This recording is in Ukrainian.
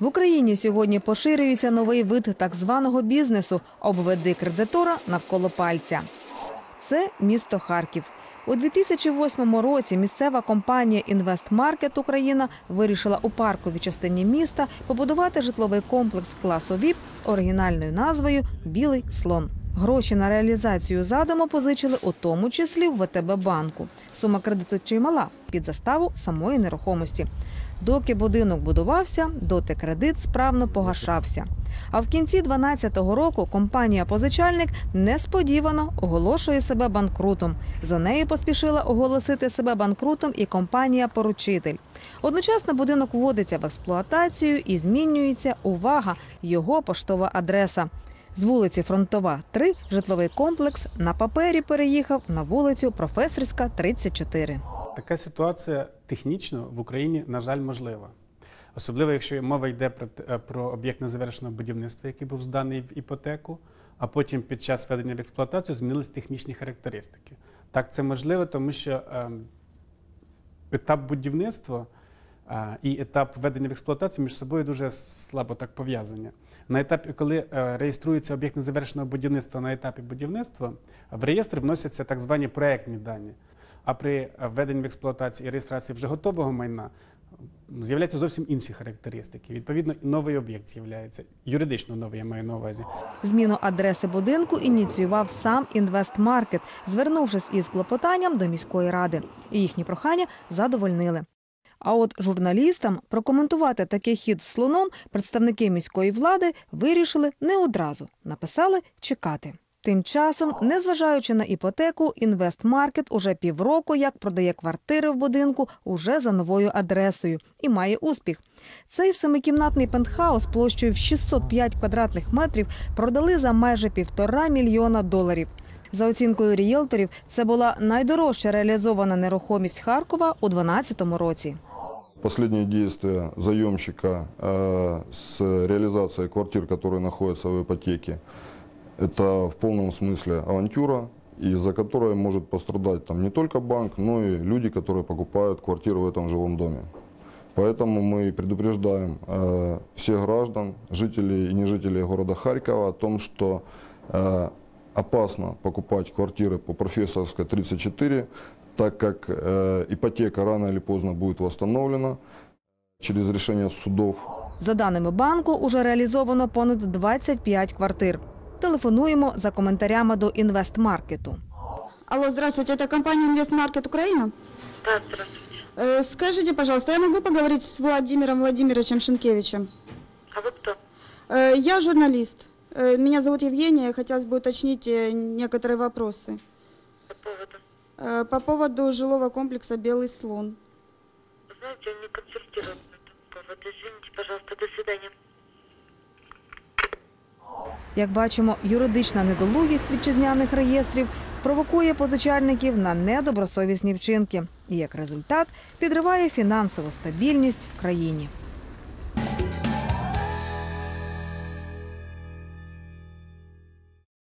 В Україні сьогодні поширюється новий вид так званого бізнесу обведи кредитора навколо пальця. Це місто Харків. У 2008 році місцева компанія Інвестмаркет Україна вирішила у парковій частині міста побудувати житловий комплекс класу ВІП з оригінальною назвою Білий слон. Гроші на реалізацію задуму позичили у тому числі в ВТБ банку. Сума кредиту чимала під заставу самої нерухомості. Доки будинок будувався, доти кредит справно погашався. А в кінці 2012 року компанія-позичальник несподівано оголошує себе банкрутом. За нею поспішила оголосити себе банкрутом і компанія-поручитель. Одночасно будинок вводиться в експлуатацію і змінюється увага його поштова адреса. З вулиці Фронтова 3 житловий комплекс на папері переїхав на вулицю Професорська 34. Така ситуація технічно в Україні, на жаль, можлива. Особливо, якщо мова йде про, е, про об'єкт незавершеного будівництва, який був зданий в іпотеку, а потім під час введення в експлуатацію змінились технічні характеристики. Так, це можливо, тому що ем, етап будівництва е, і етап введення в експлуатацію між собою дуже слабо так пов'язані. На етапі, коли е, реєструється об'єкт незавершеного будівництва на етапі будівництва, в реєстр вносяться так звані проектні дані. А при введенні в експлуатацію і реєстрації вже готового майна з'являються зовсім інші характеристики. Відповідно, новий об'єкт з'являється. Юридично новий я маю на увазі. Зміну адреси будинку ініціював сам Інвестмаркет, звернувшись із клопотанням до міської ради. І їхні прохання задовольнили. А от журналістам прокоментувати такий хід з слоном представники міської влади вирішили не одразу. Написали чекати. Тим часом, незважаючи на іпотеку, інвестмаркет уже півроку як продає квартири в будинку уже за новою адресою і має успіх. Цей семикімнатний пентхаус площею в 605 квадратних метрів продали за майже півтора мільйона доларів. За оцінкою рієлторів, це була найдорожча реалізована нерухомість Харкова у 2012 році. Последние действия заемщика э, с реализацией квартир, которые находятся в ипотеке, это в полном смысле авантюра, из-за которой может пострадать там, не только банк, но и люди, которые покупают квартиру в этом жилом доме. Поэтому мы предупреждаем э, всех граждан, жителей и не жителей города Харькова о том, что э, опасно покупать квартиры по профессорской 34, так как э, ипотека рано или поздно будет восстановлена через решение судов. За даними банку, уже реалізовано понад 25 квартир. Телефонуємо за коментарями до інвестмаркету. Алло, здравствуйте, это компания Инвестмаркет Украина? Да, здравствуйте. Э, скажите, пожалуйста, я могу поговорить с Владимиром Владимировичем Шенкевичем? А вы кто? Э, я журналист. Э, меня зовут Евгения, хотелось бы уточнить э, некоторые вопросы. По поводу? Э, по поводу жилого комплекса «Белый слон». Вы знаете, он не консультирует по этому поводу. Извините, пожалуйста, до свидания. Як бачимо, юридична недолугість вітчизняних реєстрів провокує позичальників на недобросовісні вчинки і як результат підриває фінансову стабільність в країні.